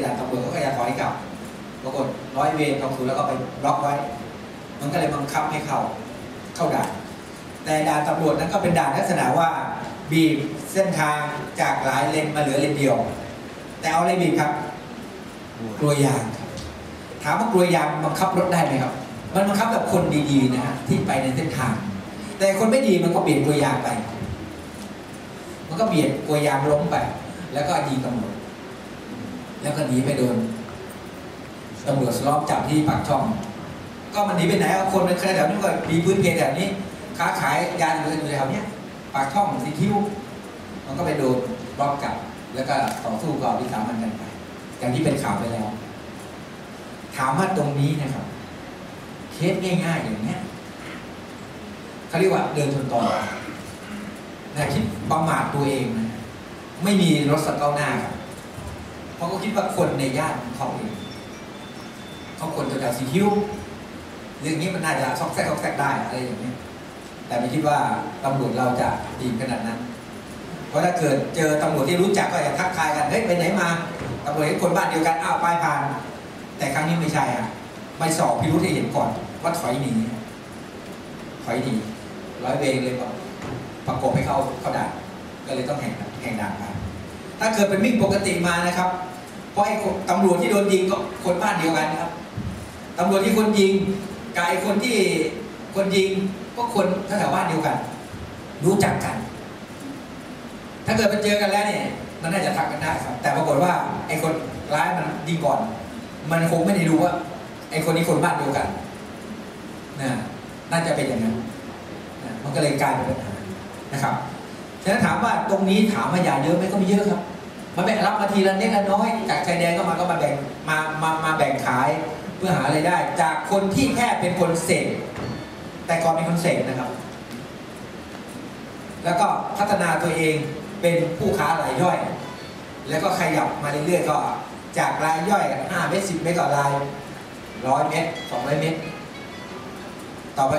ดานตำรวจเขาก็จะถอยกลับ ปรากฏร้อยเวรกองศูนแล้วก็ไปล็อกไว้ มันก็เลยบังคับให้เข้าเข้าด่าน แต่ด่านตำรวจนั้นก็เป็นด่านลักษณะว่าบีบเส้นทางจากหลายเลนมาเหลือเลนเดียว แต่เอาอะไรบีบครับ กลัวยางครับ ถามว่ากลัวยางบังคับรถได้ไหมครับ มันบังคับแบบคนดีๆนะฮะที่ไปในเส้นทาง แต่คนไม่ดีมันก็เบียดกลัวยางไป มันก็เบียดกลัวยางล้มไป แล้วก็ยิงตำรวจ แล้วก็หนีไปโดนตำรวจล้อมจับที่ปากช่อง ก็มันหนีไปไหนเอาคนเป็นแถวนี้ก็มีพื้นเพแถวนี้ ค้าขายยาอยู่แถวเนี้ยปากช่องสีคิ้ว มันก็ไปโดนล้อมจับ แล้วก็ต่อสู้กับวิสามันกันไปอย่างที่เป็นข่าวไปแล้ว ถามว่าตรงนี้นะครับ เคสง่ายๆอย่างเนี้ยเขาเรียกว่าเดินชนตอนะคิดประมาทตัวเองนะไม่มีรถสกเก้าหน้าครับ เพราะเขาคิดว่าคนในย่านของเขาเองเขาคนจะจากสีคิ้วเรื่องนี้มันน่าจะซอกแซกซอกแซกได้อะไรอย่างเงี้แต่ไม่คิดว่าตำรวจเราจะดีขนาดนั้น เพราะถ้าเกิดเจอตำรวจที่รู้จักก็จะทักทายกันเฮ้ยไปไหนมาตำรวจเห็นคนบ้านเดียวกันอ้าวไปผ่าน แต่ครั้งนี้ไม่ใช่อะไม่สอบพิรุธให้เห็นก่อนว่าถอยหนีถอยหนีร้อยเวรเลยบอกประกบให้เขาเขาด่าก็เลยต้องแข่งแข่งด่านไป ถ้าเกิดเป็นวิ่งปกติมานะครับ เพราะไอ้ตำรวจที่โดนยิงก็คนบ้านเดียวกันครับตำรวจที่คนยิงกับไอ้คนที่คนยิงก็คนแถวบ้านเดียวกัน รู้จักกัน ถ้าเกิดไปเจอกันแล้วเนี่ย มันน่าจะทักกันได้ครับ แต่ปรากฏว่าไอ้คนร้ายมันยิงก่อน มันคงไม่ได้รู้ว่า ไอ้คนนี้คนบ้านเดียวกันนะน่าจะเป็นอย่างนั้นมันก็เลยกลายเป็นปัญหานะครับ ฉะนั้นถามว่าตรงนี้ถามว่ายาเยอะไหมก็ไม่เยอะครับมาแบ่งรับมาทีละเล็กละน้อย จากชายแดนก็มาก็มาแบ่งมามามาแบ่งขายเพื่อหาไรายได้ จากคนที่แค่เป็นคนเสพแต่ก่อนเป็นคนเสพนะครับ แล้วก็พัฒนาตัวเองเป็นผู้ค้ารายย่อย แล้วก็ขยับมาเรื่อยๆก็จากรายย่อย5เมตร10เมตรต่อรายร้อยเมตร200 เมตรต่อไป